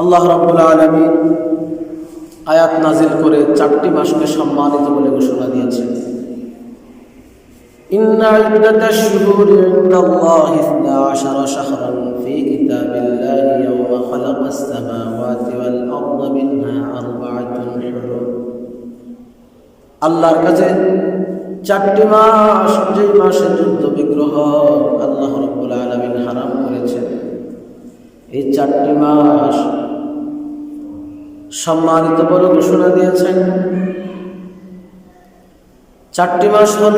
আল্লাহ রাব্বুল আলামিন আয়াত নাজিল করে চারটি মাসকে সম্মানিত বলে ঘোষণা দিয়েছেন إن عدة الشهور عند الله اثنا عشر شهرا في كتاب الله يوم خلق السماوات والأرض منها أربعة حرم আল্লাহর কাছে চারটি মাস যেই মাসে যুদ্ধ বিগ্রহ আল্লাহ রব্বুল আলমিন হারাম করেছেন এই চারটি মাস সম্মানিত বলে ঘোষণা দিয়েছেন। চারটি মাস হল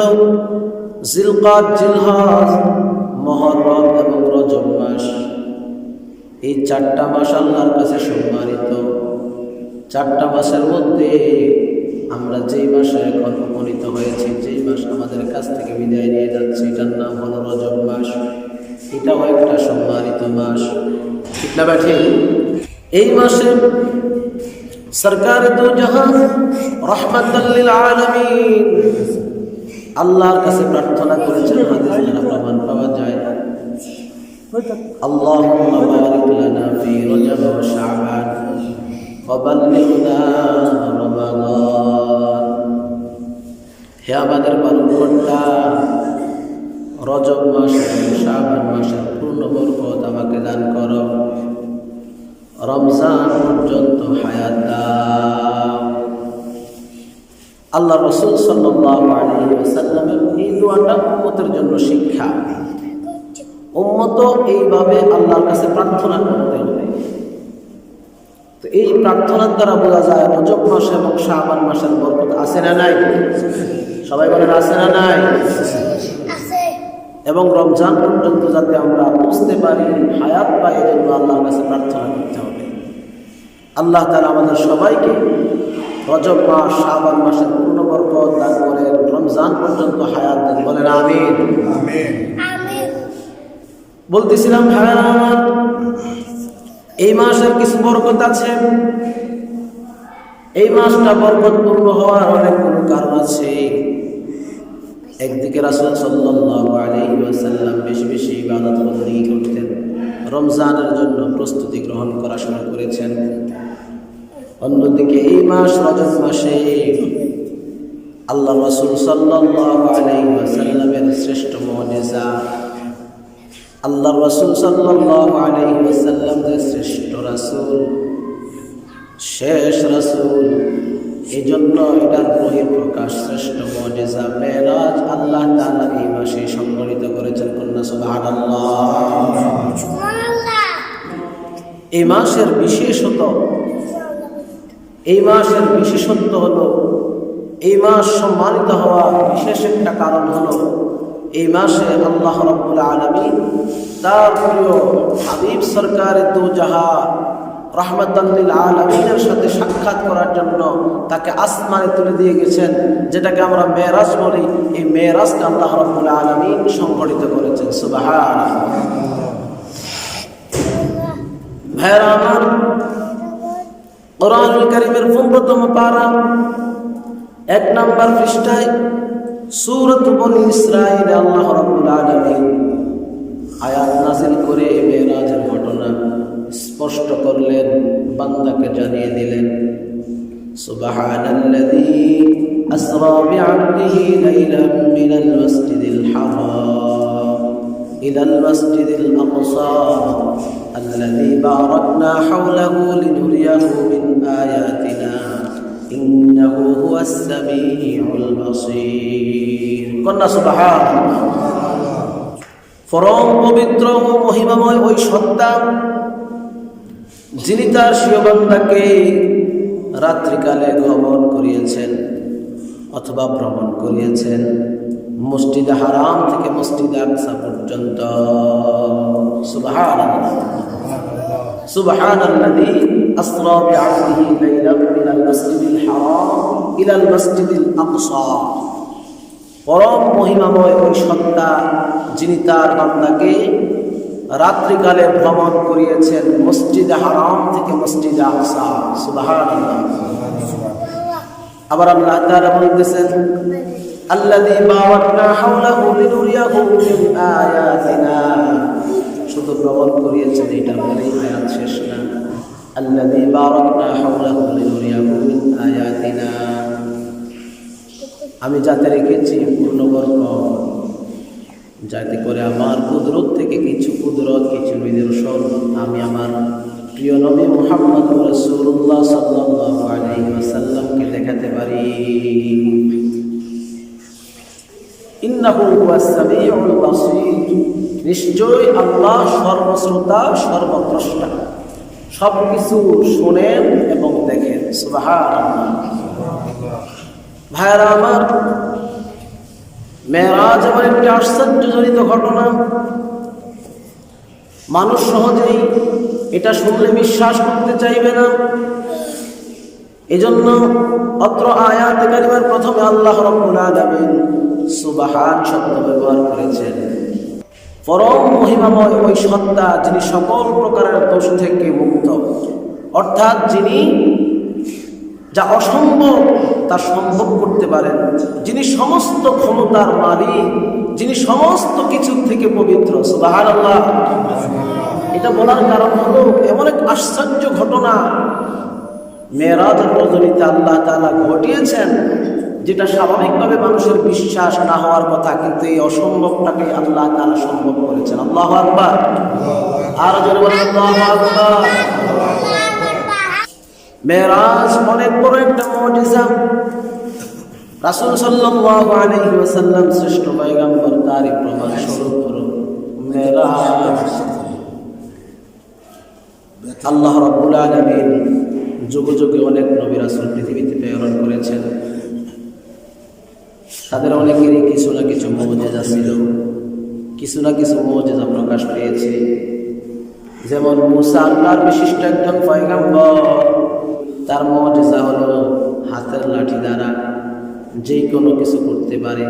জিলকাত, জিলহাজ, মহরম এবং রজব মাস। এই চারটা মাস আল্লাহর কাছে সম্মানিত। চারটা মাসের মধ্যে আমরা যেই মাসে এখন উপনীত হয়েছি, যেই মাস আমাদের কাছ থেকে বিদায় নিয়ে যাচ্ছে, এটার নাম হলো রজব মাস। এটাও একটা সম্মানিত মাস। ঠিক না ব্যাঠে এই মাসে সরকার দু জাহান রহমতুল্লিল আলমিন আল্লাহর কাছে প্রার্থনা করেছেন হাদিস দ্বারা প্রমাণ পাওয়া যায় اللهم بارك لنا في رجب وشعبان وبلغنا رمضان হে আমাদের পালনকর্তা রজব মাস এবং শাবান মাসের পূর্ণ বরকত আমাকে দান করো রমজান পর্যন্ত হায়াত দাও। আল্লাহ রসুল উম্মতের জন্য শিক্ষা। উম্মত এইভাবে আল্লাহর কাছে প্রার্থনা করতে হবে। তো এই প্রার্থনার দ্বারা বোঝা যায়, রজব মাস এবং শাবান মাসের বরকত আছে না নাই? সবাই বলেন, আছে না নাই? এবং রমজান পর্যন্ত যাতে আমরা বুঝতে পারি হায়াত পাই এজন্য আল্লাহর কাছে প্রার্থনা করতে হবে। আল্লাহ তালা আমাদের সবাইকে রজব মাস শাবান মাসের পূর্ণ বরকত দান করেন। রমজান পর্যন্ত হায়াত দেন। বলেন আমিন। বলতেছিলাম ভাইরা আমার এই মাসের কিছু বরকত আছে। এই মাসটা বরকতপূর্ণ হওয়ার অনেক অনেকগুলো কারণ আছে। একদিকে রাসূল ওয়াসাল্লাম বেশি বেশি ইবাদত বন্দী করতেন, রমজানের জন্য প্রস্তুতি গ্রহণ করা শুরু করেছেন। অন্যদিকে এই মাস রজব মাসে আল্লাহ রসুল ওয়াসাল্লামের শ্রেষ্ঠ মুজিজা। আল্লাহ রাসূল সাল্লাল্লাহু যে শ্রেষ্ঠ রাসূল, শেষ রাসূল। এই জন্য এটার বহিঃপ্রকাশ শ্রেষ্ঠ মজেজা, মেরাজ আল্লাহ তাআলা এই মাসে সংগঠিত করেছেন কন্যা সুবহানাল্লাহ। এই মাসের বিশেষত, এই মাসের বিশেষত্ব হলো, এই মাস সম্মানিত হওয়ার বিশেষ একটা কারণ হলো, এই মাসে আল্লাহ রব্বুল আলমিন তার প্রিয় হাবিব সরকারের দু জাহা রহমতুল্লিল আলমিনের সাথে সাক্ষাৎ করার জন্য তাকে আসমানে তুলে দিয়ে গেছেন, যেটাকে আমরা মেয়েরাজ বলি। এই মেয়েরাজকে আল্লাহ রব্বুল আলমিন সংগঠিত করেছেন সুবাহ কারিমের এক নাম্বার পৃষ্ঠায় আল্লাহ রাব্বুল আয়াত নাযিল করে ঘটনা স্পষ্ট করলেন বান্দাকে জানিয়ে দিলেন সুবহানাল্লাযী আসরা বি'আবদিহি লাইলাম মিনাল মাসজিদিল হারাম ইলাল মাসজিদিল আকসা الذي باركنا حوله لنريه من آياتنا إنه هو السميع البصير কন্যা সুবহান পরম পবিত্র ও মহিমাময় ওই সত্তা যিনি তার শিববান্দাকে রাত্রিকালে ভ্রমণ করিয়েছেন অথবা ভ্রমণ করিয়েছেন মসজিদ হারাম থেকে মসজিদ আকসা পর্যন্ত সুবহানাল্লাহ سبحان الذي أسرى بعبده ليلا من المسجد الحرام إلى المسجد الأقصى পরম মহিমাময় ওই সত্তা যিনি তার বান্দাকে রাত্রিকালে ভ্রমণ করিয়েছেন মসজিদে হারাম থেকে মসজিদে আবার আল্লাহ তাআলা বলতেছেন শুধু ভ্রমণ করিয়েছেন আমি যাতে রেখেছি পূর্ণবর্গ। যাতে করে আমার কুদরত থেকে কিছু কুদরত, কিছু নিদর্শন আমি আমার প্রিয় নবী মোহাম্মদ রসুল্লাহ সাল্লাহ আলাইহি ওয়াসাল্লামকে দেখাতে পারি। নিশ্চয়ই আল্লাহ সর্বশ্রোতা, সর্বদ্রষ্টা। সব কিছু শোনেন এবং দেখেন। ভাইয়ারা আমার মেয়েরাজ এমন একটি আশ্চর্যজনিত ঘটনা। মানুষ সহজেই এটা শুনলে বিশ্বাস করতে চাইবে না। এজন্য অত্র আয়াত কারিমার প্রথমে আল্লাহ রব্বুল আলামিন সুবাহান শব্দ ব্যবহার করেছেন। পরম মহিমাময় ওই সত্তা যিনি সকল প্রকারের দোষ থেকে মুক্ত। অর্থাৎ যিনি যা অসম্ভব, তা সম্ভব করতে পারেন। যিনি সমস্ত ক্ষমতার মালিক, যিনি সমস্ত কিছুর থেকে পবিত্র সুবাহান আল্লাহ এটা বলার কারণ হলো এমন এক আশ্চর্য ঘটনা। মেয়েরাজ রজনীতে আল্লাহ তালা ঘটিয়েছেন, যেটা স্বাভাবিকভাবে মানুষের বিশ্বাস না হওয়ার কথা, কিন্তু এই অসম্ভবটাকে আল্লাহ তালা সম্ভব করেছেন। আল্লাহ আকবার। আর বলেন, আল্লাহ আকবার। মেরাজ অনেক বড় একটা মজিজা। রাসূল সাল্লাল্লাহু আলাইহি ওয়াসাল্লাম শ্রেষ্ঠ পয়গম্বর, তারই প্রমাণ স্বরূপ হলো মেরাজ। আল্লাহ রাব্বুল আলামিন যুগে যুগে অনেক নবী রাসূল পৃথিবীতে প্রেরণ করেছেন। তাদের অনেকেরই কিছু না কিছু মজেজা ছিল। কিছু না কিছু মজেজা প্রকাশ পেয়েছে। যেমন মুসা আল্লাহর বিশিষ্ট একজন পয়গম্বর তার মজেজা হলো হাতের লাঠি দ্বারা যে কোনো কিছু করতে পারে।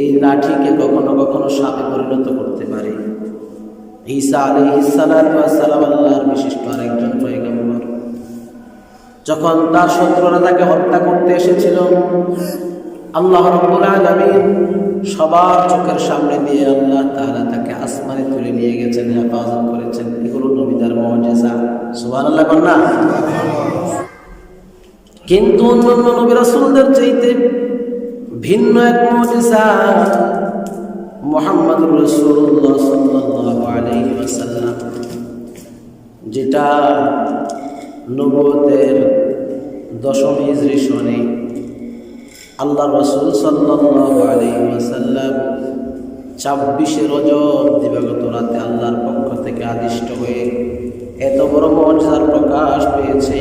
এই লাঠিকে কখনো কখনো সাপে পরিণত করতে পারে। ঈসা আলী ইসালাম আল্লাহর বিশিষ্ট আরেকজন পয়গম্বর। যখন তার শত্রুরা তাকে হত্যা করতে এসেছিল, আল্লাহ রব্বুল আলামিন সবার চোখের সামনে দিয়ে আল্লাহ তাআলা তাকে আসমানে তুলে নিয়ে গেছেন, হেফাজত করেছেন। এগুলো নবীদার মুজিজা। সুবহানাল্লাহ কন্যা কিন্তু অন্যান্য নবী রাসূলদের চাইতে ভিন্ন এক মুজিজা ওয়াসাল্লাম, যেটা নবুয়তের দশম সনে আল্লাহ রসুল ওয়াসাল্লাম ছাব্বিশে রজব দিবাগত রাতে আল্লাহর পক্ষ থেকে আদিষ্ট হয়ে এত বড় মর্যাদার প্রকাশ পেয়েছে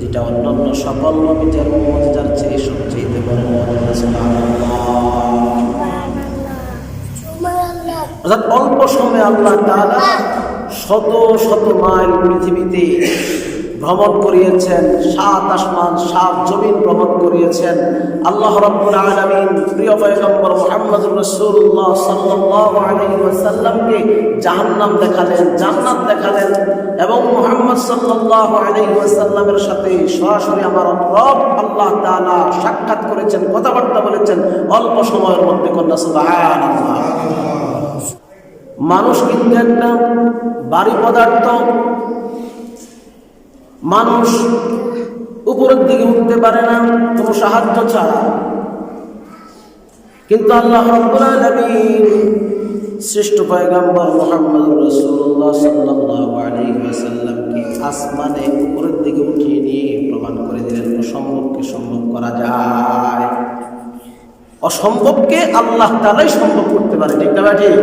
যেটা অন্যান্য সকল নবীদের মর্যাদার চেয়ে সবচেয়ে বড় মর্যাদা অর্থাৎ অল্প সময়ে আল্লাহ তাআলা শত শত মাইল পৃথিবীতে ভ্রমণ করিয়েছেন, সাত আসমান, সাত জমিন ভ্রমণ করিয়েছেন। আল্লাহ রাব্বুল আলামিন প্রিয় পয়গম্বর মুহাম্মদুর রাসূলুল্লাহ সাল্লাল্লাহু আলাইহি ওয়াসাল্লামকে জাহান্নাম দেখালেন, জান্নাত দেখালেন এবং মুহাম্মদ সাল্লাল্লাহু আলাইহি ওয়াসাল্লামের সাথে সরাসরি আমার রব আল্লাহ তাআলা সাক্ষাৎ করেছেন, কথাবার্তা বলেছেন অল্প সময়ের মধ্যে কন্যা মানুষ কিন্তু একটা বাড়ি পদার্থ মানুষ উপরের দিকে উঠতে পারে না, কোনো সাহায্য ছাড়া। কিন্তু আল্লাহ শ্রেষ্ঠ পয়গম্বর মুহাম্মদ রাসূলুল্লাহ সাল্লাল্লাহু আসমানে উপরের দিকে উঠিয়ে নিয়ে প্রমাণ করে দিলেন, অসম্ভবকে সম্ভব করা যায়। অসম্ভবকে আল্লাহ তাআলাই সম্ভব করতে পারে, ঠিক না ঠিক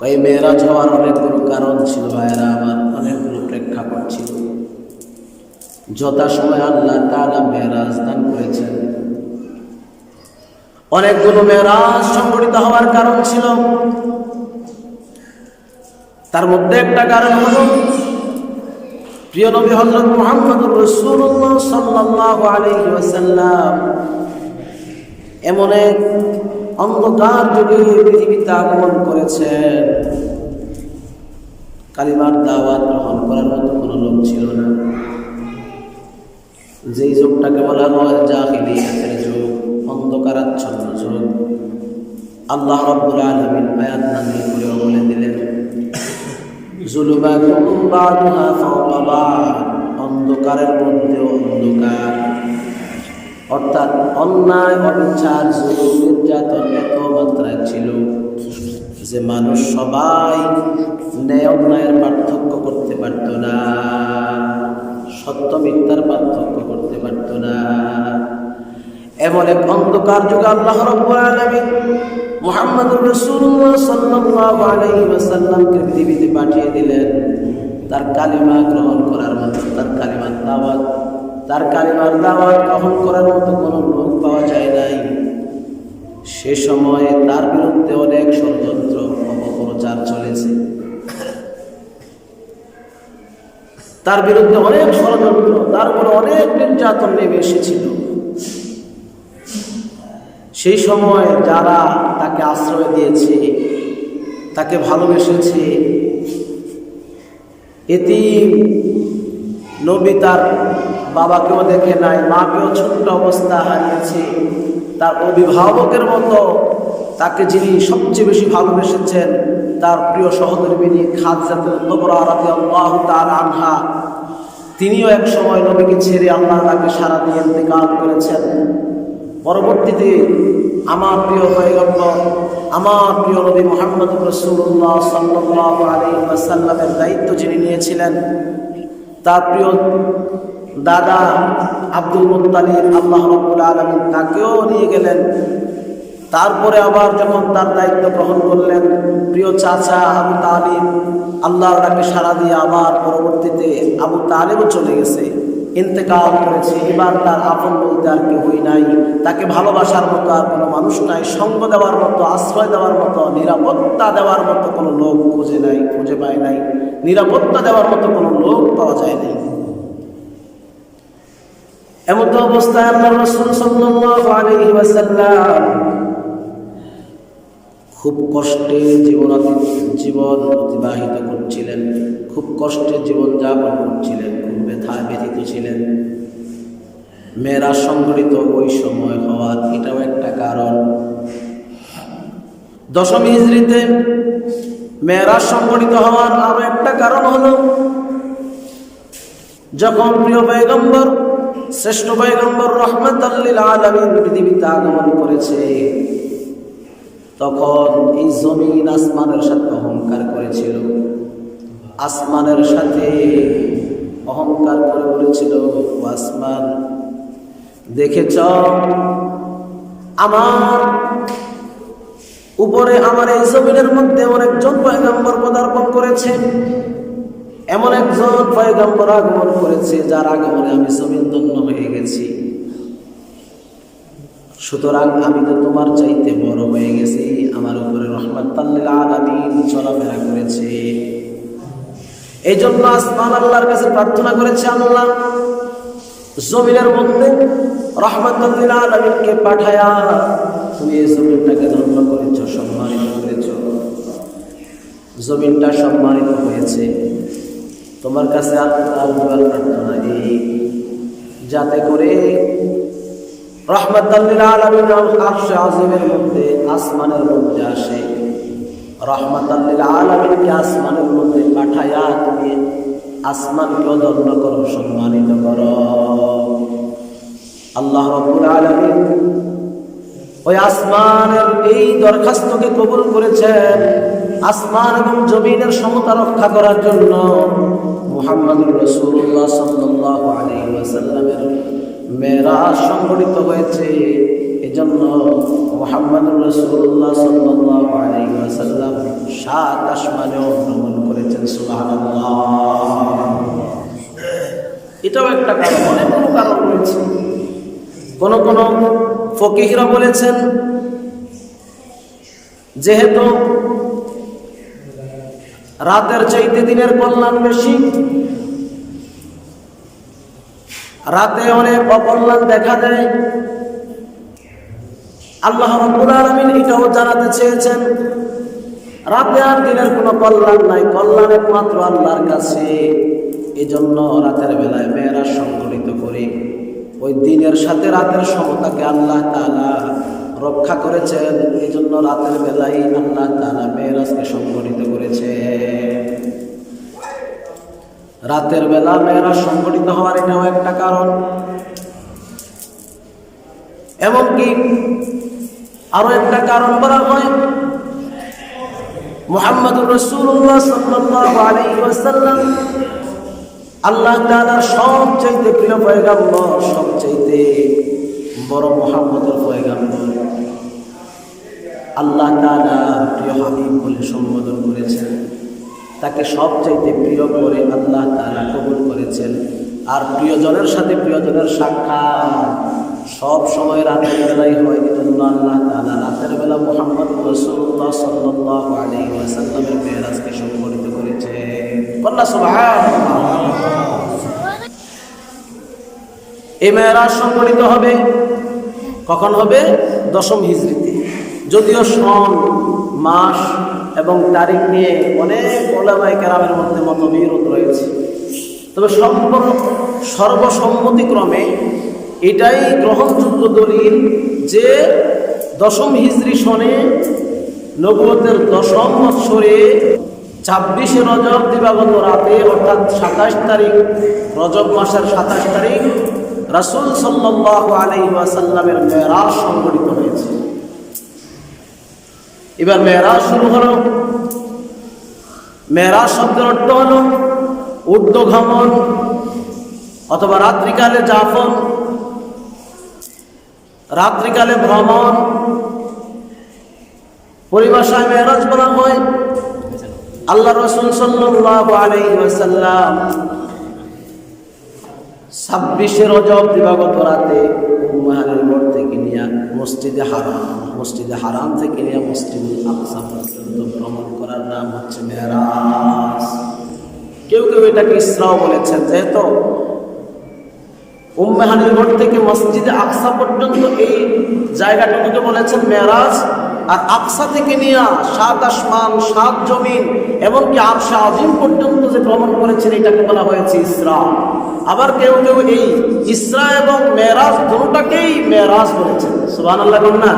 কই মেয়েরাজ হওয়ার অনেকগুলো কারণ ছিল ভাইয়েরা আমার অনেকগুলো প্রেক্ষাপট ছিল যথা সময় আল্লাহ তাআলা মেয়েরাজ দান করেছেন। অনেকগুলো মেয়েরাজ সংগঠিত হওয়ার কারণ ছিল। তার মধ্যে একটা কারণ হলো, প্রিয় নবী হযরত মুহাম্মদুর রাসূলুল্লাহ সাল্লাল্লাহু আলাইহি ওয়াসাল্লাম এমন এক অন্ধকার যুগে পৃথিবীতে আগমন করেছেন। কালিমার দাওয়াত গ্রহণ করার মতো কোনো লোক ছিল না। যেই যুগটাকে বলা হয় জাহিলিয়াতের যুগ অন্ধকারাচ্ছন্ন যুগ আল্লাহ রব্বুল আলমিন আয়াত নাজিল করে বলে দিলেন বাদ, অন্ধকারের মধ্যে অন্ধকার। অর্থাৎ অন্যায়, অবিচার, জুলুম, নির্যাতন এত মাত্রায় ছিল যে মানুষ সবাই ন্যায় অন্যায়ের পার্থক্য করতে পারত না। সত্য মিথ্যার পার্থক্য। করতে পারত না এমন এক অন্ধকার যুগে আল্লাহ রব্বুল আলামিন মুহাম্মদুর রাসূলুল্লাহ সাল্লাল্লাহু আলাইহি ওয়াসাল্লামকে পৃথিবীতে পাঠিয়ে দিলেন। তার কালিমা গ্রহণ করার মতো, তার কালিমার দাওয়াত, তার কালিমার দাওয়াত গ্রহণ করার মতো কোনো লোক পাওয়া যায় নাই। সে সময়ে তার বিরুদ্ধে অনেক ষড়যন্ত্র, অপপ্রচার চলেছে। তার বিরুদ্ধে অনেক ষড়যন্ত্র, তার উপরে অনেক নির্যাতন নেমে এসেছিল। সেই সময় যারা তাকে আশ্রয় দিয়েছে, তাকে ভালোবেসেছে এটি নবী তার বাবাকেও দেখে নাই, মাকেও ছোট্ট অবস্থা হারিয়েছে। তার অভিভাবকের মতো তাকে যিনি সবচেয়ে বেশি ভালোবেসেছেন তার প্রিয় সহধর্মিনী খাদ্যাহ তার আনহা, তিনিও এক সময় নবীকে ছেড়ে আল্লাহ তাকে সারা দিয়ে ইন্তেকাল করেছেন। পরবর্তীতে আমার প্রিয় পয়গম্বর, আমার প্রিয় নবী মোহাম্মদ রসুল্লাহ সাল্লাহ আলী সাল্লামের দায়িত্ব যিনি নিয়েছিলেন, তার প্রিয় দাদা আব্দুল মুতালিব আল্লাহ রব্বুল আলমিন তাকেও নিয়ে গেলেন। তারপরে আবার যখন তার দায়িত্ব গ্রহণ করলেন, প্রিয় চাচা আবু তালিব, আল্লাহর ডাকে সারা দিয়ে আবার পরবর্তীতে আবু তালেবও চলে গেছে। ইন্তেকাল করেছে। এবার তার আপন বলতে আর কেউই নাই। তাকে ভালোবাসার মতো আর কোনো মানুষ নাই। সঙ্গ দেওয়ার মতো, আশ্রয় দেওয়ার মতো, নিরাপত্তা দেওয়ার মতো কোনো লোক খুঁজে নাই, খুঁজে পায় নাই। নিরাপত্তা দেওয়ার মতো কোনো লোক পাওয়া যায় নাই। এমন তো অবস্থায় আল্লাহ রসুল সাল্লাল্লাহু আলাইহি ওয়াসাল্লাম খুব কষ্টে জীবন জীবন অতিবাহিত করছিলেন। খুব কষ্টে জীবন যাপন করছিলেন। খুব ব্যথায় ব্যথিত ছিলেন। মেয়েরা সংগঠিত ওই সময় হওয়ার এটাও একটা কারণ। দশম হিজড়িতে মেয়েরা সংগঠিত হওয়ার আরও একটা কারণ হলো, যখন প্রিয় পয়গম্বর, শ্রেষ্ঠ পয়গম্বর রহমত আলমিন পৃথিবীতে আগমন করেছে তখন এই জমিন আসমানের সাথে অহংকার করেছিল। আসমানের সাথে অহংকার করে বলেছিল আসমান, দেখেছ? আমার উপরে আমার এই জমিনের মধ্যে অনেকজন পয়গম্বর পদার্পণ করেছে। এমন একজন পয়গম্বর আগমন করেছে, যার আগমনে আমি জমিন ধন্য হয়ে গেছি। সুতরাং আমি তো তোমার চাইতে বড় হয়ে গেছি, আমার উপরে রহমত আলামিন চলাফেরা করেছে। এই জন্য আসমান আল্লাহর কাছে প্রার্থনা করেছে, আল্লাহ, জমিনের মধ্যে রহমতুল্লাহ আলমিনকে পাঠায়া তুমি এই জমিনটাকে ধন্য করেছ, সম্মানিত করেছ। জমিনটা সম্মানিত হয়েছে। তোমার কাছে আল্লাহ প্রার্থনা এই যাতে করে রহমতুল্লাহ আলমিন আরশে মধ্যে আসমানের মধ্যে আসে। রহমতুল্লাহ আলমিনকে আসমানের মধ্যে করো, সম্মানিত আল্লাহ ওই এই দরখাস্তকে কবুল করেছেন আসমান এবং জমিনের সমতা রক্ষা করার জন্য মুহাম্মদুর রসুল্লাহ সাল্লাহ মেয়েরাজ সংগঠিত হয়েছে। এজন্য মোহাম্মদুর রসুল্লাহ সাল্লাহ আলী ওয়াসাল্লাম সাত আসমানেও ভ্রমণ করেছেন, সুবহানাল্লাহ। এটাও একটা কারণ। অনেক কোনো কারণ রয়েছে। কোন কোন ফকিহরা বলেছেন, যেহেতু রাতের চাইতে দিনের কল্যাণ বেশি রাতে অনেক অকল্যাণ দেখা দেয়। আল্লাহ রব্বুল আলামিন এটাও জানাতে চেয়েছেন, রাতে আর দিনের কোনো কল্যাণ নাই, কল্যাণ একমাত্র আল্লাহর কাছে। এই জন্য রাতের বেলায় মেয়েরা সংগঠিত করে ওই দিনের সাথে রাতের সমতাকে আল্লাহ তালা রক্ষা করেছেন। এই জন্য রাতের বেলায় আল্লাহ তালা মেয়েরাজকে সংগঠিত করেছে রাতের বেলা মেয়েরা সংগঠিত হওয়ার এটাও একটা কারণ। এমনকি আরও একটা কারণ বলা হয়, মোহাম্মদুর রসুল্লাহ সাল্লাল্লাহু আলাইহি ওয়াসাল্লাম আল্লাহ তাআলার সবচাইতে প্রিয় পয়গাম্বর, সবচাইতে বড় মোহাম্মদের পয়গাম্বর। আল্লাহ তাআলা প্রিয় হাবিব বলে সম্বোধন করেছেন। তাকে সবচাইতে প্রিয় করে আল্লাহ তারা কবুল করেছেন। আর প্রিয়জনের সাথে প্রিয়জনের সাক্ষাৎ সব সময় রাতের বেলায় হয়, এজন্য আল্লাহ তাআলা রাতের বেলা মুহাম্মদ রাসূলুল্লাহ সাল্লাল্লাহু আলাইহি ওয়াসাল্লামের মেরাজকে সংগঠিত করেছে এই মেয়েরাজ সংগঠিত হবে কখন হবে? দশম হিজড়িতে যদিও সন, মাস এবং তারিখ নিয়ে অনেক ওলামাই কেরামের মধ্যে মতবিরোধ রয়েছে। তবে সম্পূর্ণ সর্বসম্মতিক্রমে এটাই গ্রহণযোগ্য দলিল যে দশম হিজড়ি সনে নবুয়তের দশম বৎসরে ছাব্বিশে রজব দিবাগত রাতে, অর্থাৎ সাতাশ তারিখ, রজব মাসের সাতাশ তারিখ, রাসুল সাল্লাহ আলাই ওয়াসাল্লামের মেয়েরাজ সংগঠিত হয়েছে। এবার মেয়েরাজ শুরু হলো। মেয়েরাজ শব্দের অর্থ হলো ঊর্ধ্বগমন অথবা রাত্রিকালে যাপন, রাত্রিকালে ভ্রমণ। পরিভাষায় মেয়েরাজ বলা হয় আল্লাহ রসুল ওয়াসাল্লাম ছাব্বিশে রজব দিবাগত রাতে মসজিদে হারাম। মসজিদে হারাম থেকে নিয়ে মসজিদুল আকসা পর্যন্ত ভ্রমণ করার নাম হচ্ছে মেরাজ। কেউ কেউ এটাকে ইসরাও বলেছেন, যেহেতু উম্মেহানির ঘর থেকে মসজিদে আকসা পর্যন্ত এই জায়গাটুকুকে বলেছেন মেরাজ। আর আকসা থেকে নিয়ে সাত আসমান, সাত জমিন, এমনকি আবসা আজিম পর্যন্ত যে ভ্রমণ করেছেন, এটাকে বলা হয়েছে ইসরা। আবার কেউ কেউ এই ইসরা এবং মেরাজ দুটাকেই মেরাজ বলেছেন। সুবান আল্লাহ না।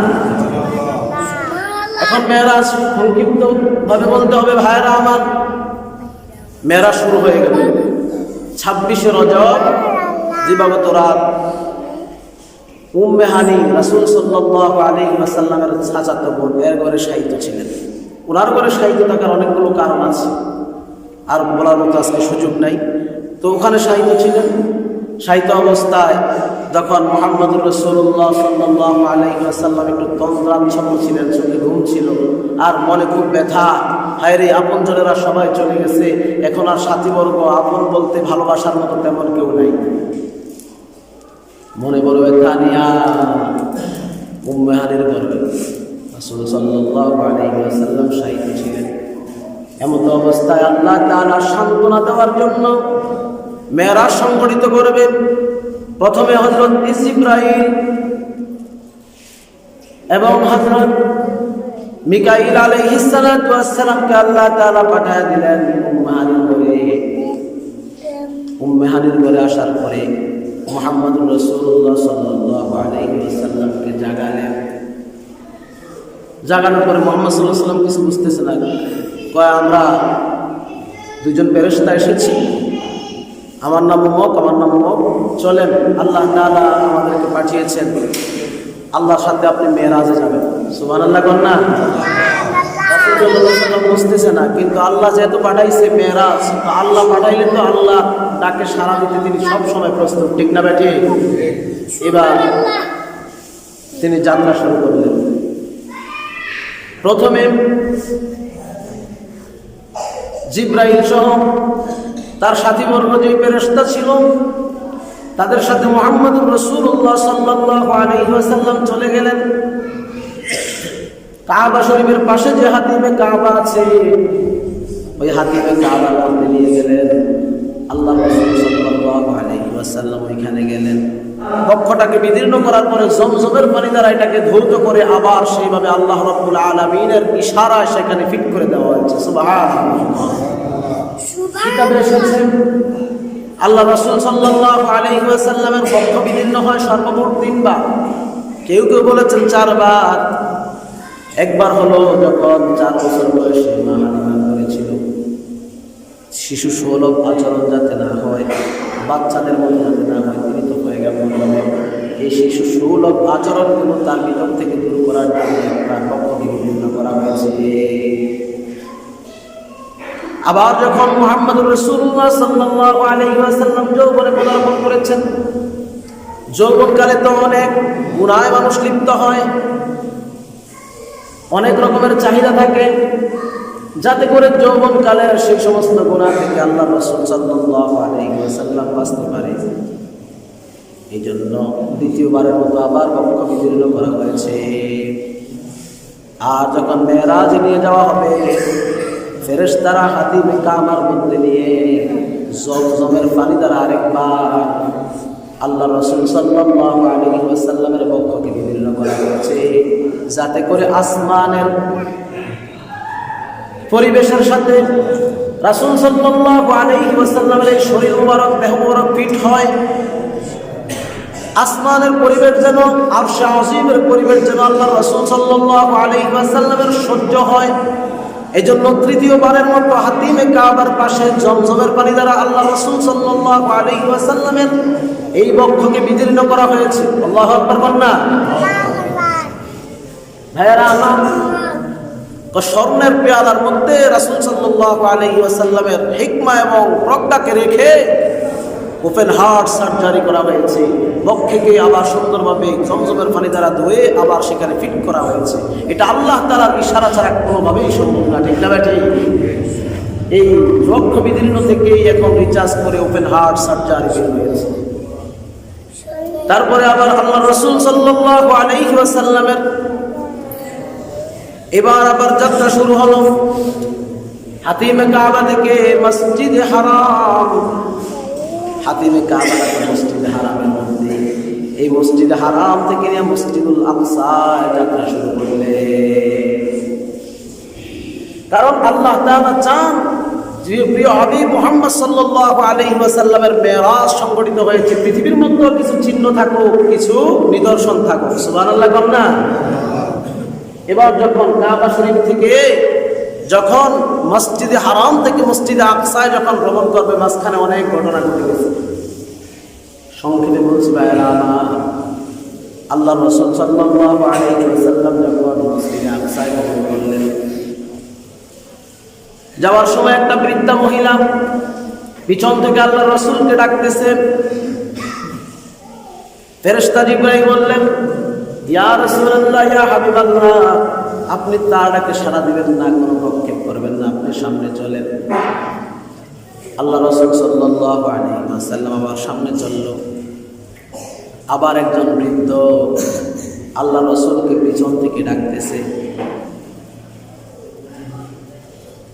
এখন মেরাজ সংক্ষিপ্ত ভাবে বলতে হবে ভাইরা আমার। মেরাজ শুরু হয়ে গেল। ছাব্বিশে রজব, দিবাগত রাত। উম্মেহানি রাসুল সাল্লাহ আলী আসাল্লামের চাচাতো বোন, এর ঘরে সাহিত্য ছিলেন। ওনার ঘরে সাহিত্য থাকার অনেকগুলো কারণ আছে, আর বলার মতো আজকে সুযোগ নাই। তো ওখানে সাহিত্য ছিলেন। সাহিত্য অবস্থায় যখন মোহাম্মদুর রসুল্লাহ সাল্লাহ আলী আসাল্লাম একটু তন্দ্রাচ্ছন্ন ছিলেন, চোখে ঘুম ছিল, আর মনে খুব ব্যথা হায় রে আপন জনেরা সবাই চলে গেছে, এখন আর সাথীবর্গ আপন বলতে ভালোবাসার মতো তেমন কেউ নাই। মনে বড় ব্যথা নিয়া উম্মেহানের গর্বে। রাসূল সাল্লাল্লাহু আলাইহি ওয়াসাল্লাম শাহীদ ছিলেন। এমত অবস্থায় আল্লাহ তাআলা সান্ত্বনা দেওয়ার জন্য মেরাজ সংগঠিত করবেন প্রথমে হযরত ইসরাইল এবং হযরত মিকাইল আলাইহিস সালাতু আল্লাহ তাআলা পাঠিয়ে দিলেন উম্মেহানের ঘরে। উম্মেহানের ঘরে আসার পরে মোহাম্মদ রসুল্লাহ সাল্লাহ আলাইসাল্লামকে জাগালেন। জাগানোর পরে মোহাম্মদ সাল্লাহ সাল্লাম কিছু বুঝতেছে না। কয়, আমরা দুজন পেরেস্তা এসেছি। আমার নাম মক আমার নাম মক চলেন, আল্লাহ তালা আমাদেরকে পাঠিয়েছেন। আল্লাহর সাথে আপনি মেয়েরাজে যাবেন। সুবান আল্লাহ কন্যা বুঝতেছে না, কিন্তু আল্লাহ যেহেতু পাঠাইছে মেয়েরাজ আল্লাহ পাঠাইলে তো আল্লাহ তাকে সারা দিতে তিনি সব সময় প্রস্তুত, ঠিক না বেঠে এবার তিনি যাত্রা শুরু করলেন। প্রথমে জিব্রাইল সহ তার সাথীবর্গ যে ফেরেশতা ছিল, তাদের সাথে মোহাম্মদ রসুল্লাহ সাল্লাহ আলহিহাসাল্লাম চলে গেলেন। কাবা শরীফের পাশে যে হাতিমে কাবা আছে ওই হাতিমে কাবার মধ্যে নিয়ে গেলেন। আল্লাহ ওইখানে গেলেন। বক্ষটাকে বিদীর্ণ করার পরে জমজমের পানি দ্বারা এটাকে ধৌত করে আবার সেইভাবে আল্লাহ রাব্বুল আলামিনের ইশারায় সেখানে ফিট করে দেওয়া হয়েছে। কিতাবে এসেছে আল্লাহ রাসূল সাল্লাল্লাহু আলাইহি ওয়াসাল্লামের বক্ষ বিদীর্ণ হয় সর্বমোট তিনবার। কেউ কেউ বলেছেন চারবার। একবার হলো যখন চার বছর বয়সে মা হালিমা করেছিল শিশু সুলভ আচরণ যাতে না হয়, বাচ্চাদের মতো যাতে না হয়, তিনি তো হয়ে গেল এই শিশু সুলভ আচরণগুলো তার ভিতর থেকে দূর করার জন্য তার পক্ষকে বিভিন্ন করা হয়েছে। আবার যখন মোহাম্মদ রসুল্লাহ সাল্লাল্লাহু আলাইহি ওয়াসাল্লাম যৌবনে পদার্পণ করেছেন, যৌবনকালে তো অনেক গুণায় মানুষ লিপ্ত হয়। অনেক রকমের চাহিদা থাকে। যাতে করে যৌবনকালের সেই সমস্ত গুণা থেকে আল্লাহ ওয়াসাল্লাম বাঁচতে পারে। এই জন্য দ্বিতীয়বারের মতো আবার বক্ষ বিদীর্ণ করা হয়েছে। আর যখন মেয়েরাজ নিয়ে যাওয়া হবে, ফেরেশতারা হাতিমে কামার মধ্যে নিয়ে জমজমের পানি দ্বারা আরেকবার আল্লাহ রসুল সাল্লাল্লাহু আলাইহি ওয়াসাল্লামের বক্ষকে বিদীর্ণ করা যাতে করে আসমানের পরিবেশের সাথে রাসূল ওয়াসাল্লামের এই শরীর মুবারক, দেহ মুবারক ফিট হয়। আসমানের পরিবেশ যেন, আরশে আজিমের পরিবেশ যেন আল্লাহ রাসূল ওয়াসাল্লামের সহ্য হয়। এই জন্য তৃতীয়বারের মতো হাতিমে কাবার পাশে জমজমের পানি দ্বারা আল্লাহ রাসূল আলাইহি ওয়াসাল্লামের এই বক্ষকে বিদীর্ণ করা হয়েছে। আল্লাহু কন্যা ভাইয়েরা আমার স্বর্ণের পেয়ালার মধ্যে রাসূল সাল্লাল্লাহু আলাইহি ওয়াসাল্লামের হিকমা এবং প্রজ্ঞাকে রেখে ওপেন হার্ট সার্জারি করা হয়েছে। বক্ষেকে আবার সুন্দরভাবে জমজমের পানি দ্বারা ধুয়ে আবার সেখানে ফিট করা হয়েছে। এটা আল্লাহ তালার ইশারা ছাড়া কোনোভাবেই সম্ভব না, ঠিক না ব্যাটি এই বক্ষ বিদীর্ণ থেকেই এখন রিচার্জ করে ওপেন হার্ট সার্জারি বের হয়েছে। তারপরে আবার আল্লাহ রসুল সাল্লাল্লাহু আলাইহি ওয়াসাল্লামের এবার আবার যাত্রা শুরু হলো। হাতিমে কাবা থেকে মসজিদে হারাম। হাতিমে কাবা মসজিদে হারামের মধ্যে। এই মসজিদে হারাম থেকে নিয়ে মসজিদুল আকসায় যাত্রা শুরু করলে। কারণ আল্লাহ তাআলা চান প্রিয় হাবিব মোহাম্মদ সাল্লাল্লাহু আলাইহি ওয়াসাল্লামের মেরাজ সংগঠিত হয়েছে পৃথিবীর মধ্যে কিছু চিহ্ন থাকুক, কিছু নিদর্শন থাকুক। সুবহানাল্লাহ, কম না? এবার যখন কাবা শরীফ থেকে, যখন মসজিদে হারাম থেকে মসজিদে আকসায় যখন ভ্রমণ করবে, মাঝখানে অনেক ঘটনা ঘটে গেছে। সংক্ষেপে বলছি আল্লাহ রসুল আকসায় ভ্রমণ করলেন, যাওয়ার সময় একটা বৃদ্ধা মহিলা পিছন থেকে আল্লাহ রসুলকে ডাকতেছে। জিব্রাইল বললেন আপনি তার ডাকে সাড়া দিবেন না, কোনো প্রক্ষেপ করবেন না, আপনি সামনে চলেন। আল্লাহ রসুল ওয়াসাল্লাম আবার সামনে চলল। আবার একজন বৃদ্ধ আল্লাহ রসুলকে পিছন থেকে ডাকতেছে।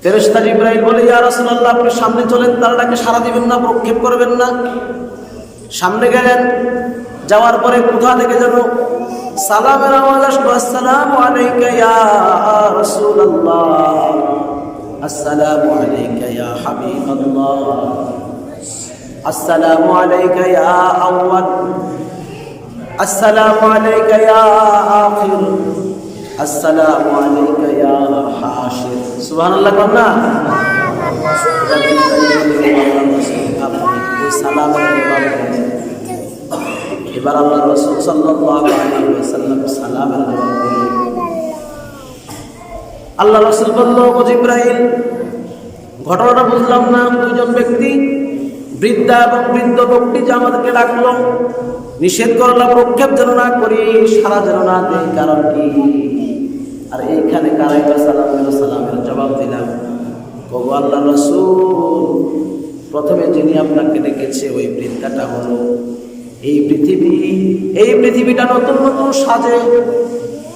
ফেরেশতা ইব্রাহিম বলে, ইয়া রাসূলুল্লাহ, আপনি সামনে চলেন, তার ডাকে সাড়া দিবেন না প্রক্ষেপ করবেন না। সামনে গেলেন, যাওয়ার পরে কোথা থেকে যেন সালামের আওয়াজ আসলো, আসসালামু আলাইকা ইয়া রাসূলুল্লাহ। আসসালামু আলাইকা ইয়া হাবিবাল্লাহ। আসসালামু আলাইকা ইয়া আউয়াল। আসসালামু আলাইকা ইয়া আখির। আসসালামু আলাইকা ইয়া হাশির। সুবহানাল্লাহ কোন না। আপনি ওই সালামের জবাব দিয়েছেন এবার আল্লাহ রসুল আলাইহি সালামের জবাব দিলেন আল্লাহ রসুল বলল জিব্রাইল, ঘটনাটা বুঝলাম না দুইজন ব্যক্তি, বৃদ্ধা এবং বৃদ্ধ লোকটি যে আমাদেরকে ডাকলো, নিষেধ করলাম প্রক্ষেপ যেন না করি, সারা যেন না দেই, কারণ কি? আর এইখানে কারাই সালামের জবাব দিলাম। কবু আল্লাহ রসুল, প্রথমে যিনি আপনাকে ডেকেছে, ওই বৃদ্ধাটা হলো এই পৃথিবী, এই পৃথিবীটা নতুন নতুন সাজে,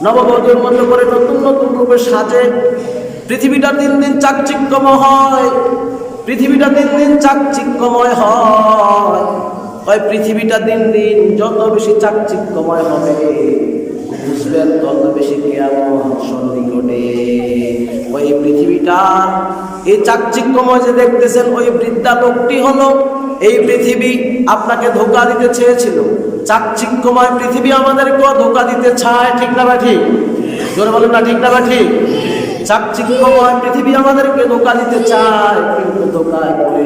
নববধূর মতো করে নতুন নতুন রূপে সাজে। পৃথিবীটা দিন দিন চাকচিক্যময় হয়, পৃথিবীটা দিন দিন চাকচিক্যময় হয়। হয় পৃথিবীটা দিন দিন যত বেশি চাকচিক্যময় হবে, বুঝবেন তত বেশি কেয়ামত সন্নিকটে। ওই পৃথিবীটা, এই চাকচিক্যময় যে দেখতেছেন, ওই বৃদ্ধা লোকটি হলো এই পৃথিবী আপনাকে ধোকা দিতে চেয়েছিল। চাকচিক্যময় পৃথিবী আমাদেরকেও ধোকা দিতে চায়, ঠিক না বা ঠিক? জোরে বলেন না, ঠিক না বা ঠিক? চাকচিক্যময় পৃথিবী আমাদেরকে ধোকা দিতে চায়, কিন্তু ধোকায় পড়ে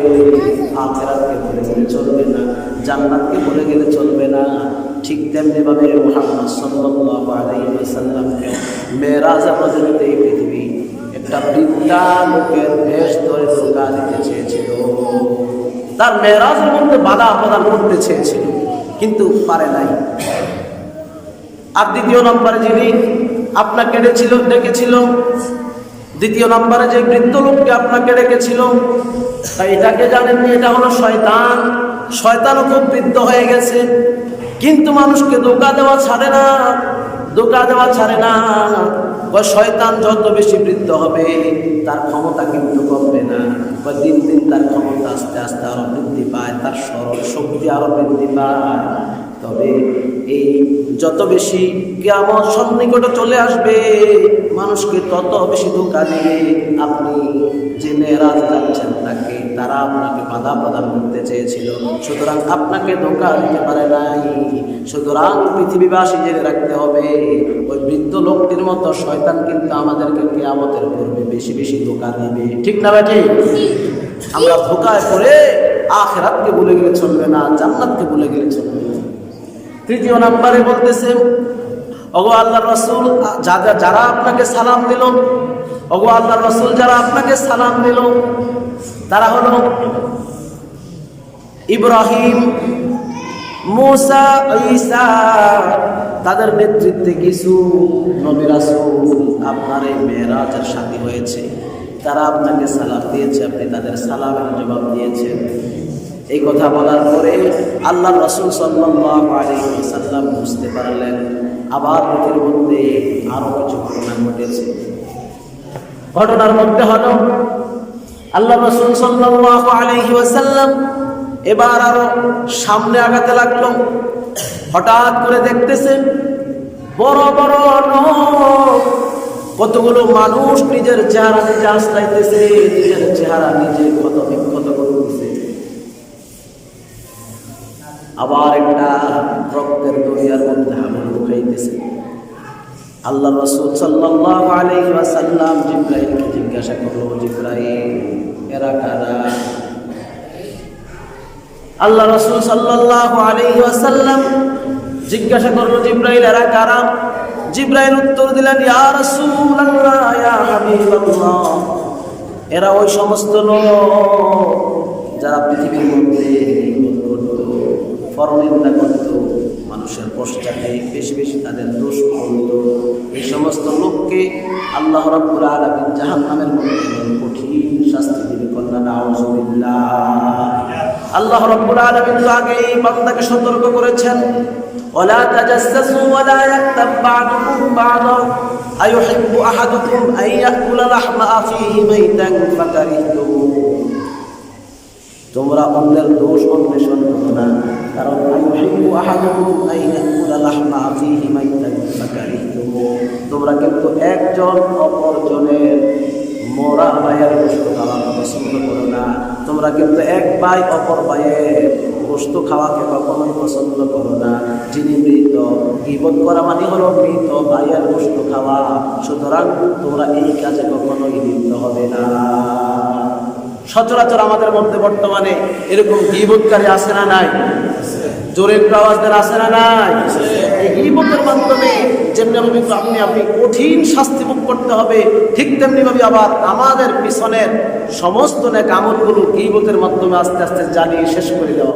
আখেরাতকে গেলে চলবে না, জান্নাতকে ভুলে গেলে চলবে না। ঠিক তেমনি ভাবে মুহাম্মদ সাল্লাল্লাহু আলাইহি ওয়াসাল্লামকে মেরাজের রজনীতে এই পৃথিবী একটা বৃদ্ধা লোকের বেশ ধরে ধোকা দিতে চেয়েছিল। তার মেরাজের মধ্যে বাধা প্রদান করতে চেয়েছিল কিন্তু পারে নাই। আর দ্বিতীয় নম্বরে যিনি আপনাকে ডেকেছিল ডেকেছিল, দ্বিতীয় নম্বরে যে বৃদ্ধ লোককে আপনাকে ডেকেছিল তাই এটাকে জানেননি, এটা হলো শয়তান। শয়তানও খুব বৃদ্ধ হয়ে গেছে, কিন্তু মানুষকে দোকা দেওয়া ছাড়ে না দোকা দেওয়া ছাড়ে না। শয়তান যত বেশি বৃদ্ধ হবে, তার ক্ষমতা কিন্তু কমবে না। বা দিন দিন তার ক্ষমতা আস্তে আস্তে আরও বৃদ্ধি পায়, তার সরল শক্তি আরও বৃদ্ধি পায়। তবে এই যত বেশি কেমন সন্নিকটে চলে আসবে, মানুষকে তত বেশি ধোকা দিয়ে আপনি যে মেয়েরাজ যাচ্ছেন তাকে, তারা আপনাকে বাধা প্রদান করতে চেয়েছিল। সুতরাং আপনাকে ধোকা দিতে পারে নাই। সুতরাং পৃথিবীবাসী জেনে রাখতে হবে, ওই বৃদ্ধ লোকটির মতো শয়তান কিন্তু আমাদেরকে কেয়ামতের পূর্বে বেশি বেশি ধোকা দিবে। ঠিক না ঠিক? আমরা ধোকায় পড়ে আখেরাতকে বলে গেলে চলবে না, জান্নাতকে বলে গেলে চলবে তৃতীয় নাম্বারে বলতেছে, ওগো আল্লাহ রসুল যারা যারা আপনাকে সালাম দিল, ওগো আল্লাহ রসুল, যারা আপনাকে সালাম দিল, তারা হলো ইব্রাহিম, মুসা, ঈসা, তাদের নেতৃত্বে কিছু নবী রাসূল আপনার এই মেয়েরাজের সাথী হয়েছে। তারা আপনাকে সালাম দিয়েছে, আপনি তাদের সালামের জবাব দিয়েছেন। এই কথা বলার পরে আল্লাহ রসুল সাল্লাম বুঝতে পারলেন, আবার পৃথিবীর মধ্যে আরও কিছু ঘটনা ঘটেছে। ঘটনার মধ্যে হলো আল্লাহ রসুল ওয়াসাল্লাম এবার আরও সামনে আগাতে লাগল। হঠাৎ করে দেখতেছে, বড় বড় কতগুলো মানুষ নিজের চেহারা নিজে আস্তাইতেছে নিজের চেহারা নিজে আবার একটা রক্তের দরিয়ার মধ্যে হামল খাইতেছে আল্লাহ রসুল সাল্লাল্লাহু আলাইহি ওয়াসাল্লাম জিব্রাইলকে জিজ্ঞাসা করল, জিব্রাইল, এরা কারা? আল্লাহ রসুল সাল্লাল্লাহু আলাইহি ওয়াসাল্লাম জিজ্ঞাসা করল, জিব্রাইল, এরা কারা? জিব্রাইল উত্তর দিলেন, ইয়া রাসূলুল্লাহ এরা ওই সমস্ত লোক যারা পৃথিবীর মধ্যে পরনিন্দা করত মানুষের পশ্চাতে বেশি বেশি তাদের দোষ করত এই সমস্ত লোককে আল্লাহ রাব্বুল আলামিন জাহান্নামের মধ্যে কঠিন শাস্তি দিবে কন্যা নাউজুবিল্লাহ আল্লাহ রাব্বুল আলামিন তো আগেই বান্দাকে সতর্ক করেছেন ولا تجسسوا ولا يكتب بعضكم بعضا أيحب أحدكم أن يأكل لحم أخيه ميتا فكرهتموه তোমরা অন্যের দোষ অন্বেষণ করো না। কারণ তোমরা কিন্তু একজন অপরজনের মরা ভাইয়ের গোস্ত খাওয়াকে পছন্দ করো না। তোমরা কিন্তু এক ভাই অপর ভাইয়ের গোস্ত খাওয়াকে কখনোই পছন্দ করো না। যিনি মৃত, গিবত করা মানে হলো মৃত ভাইয়ের গোস্ত খাওয়া। সুতরাং তোমরা এই কাজে কখনোই লিপ্ত হবে না। সচরাচর আমাদের মধ্যে বর্তমানে এরকম গিবতকারী আসে না নাই? জোরে একটু আসে না নাই? এই গিবতের মাধ্যমে যেমনিভাবে আপনি আপনি কঠিন শাস্তি ভোগ করতে হবে, ঠিক তেমনিভাবে আবার আমাদের পিছনের সমস্ত নেক আমলগুলো গিবতের মাধ্যমে আস্তে আস্তে জানিয়ে শেষ করে দেওয়া।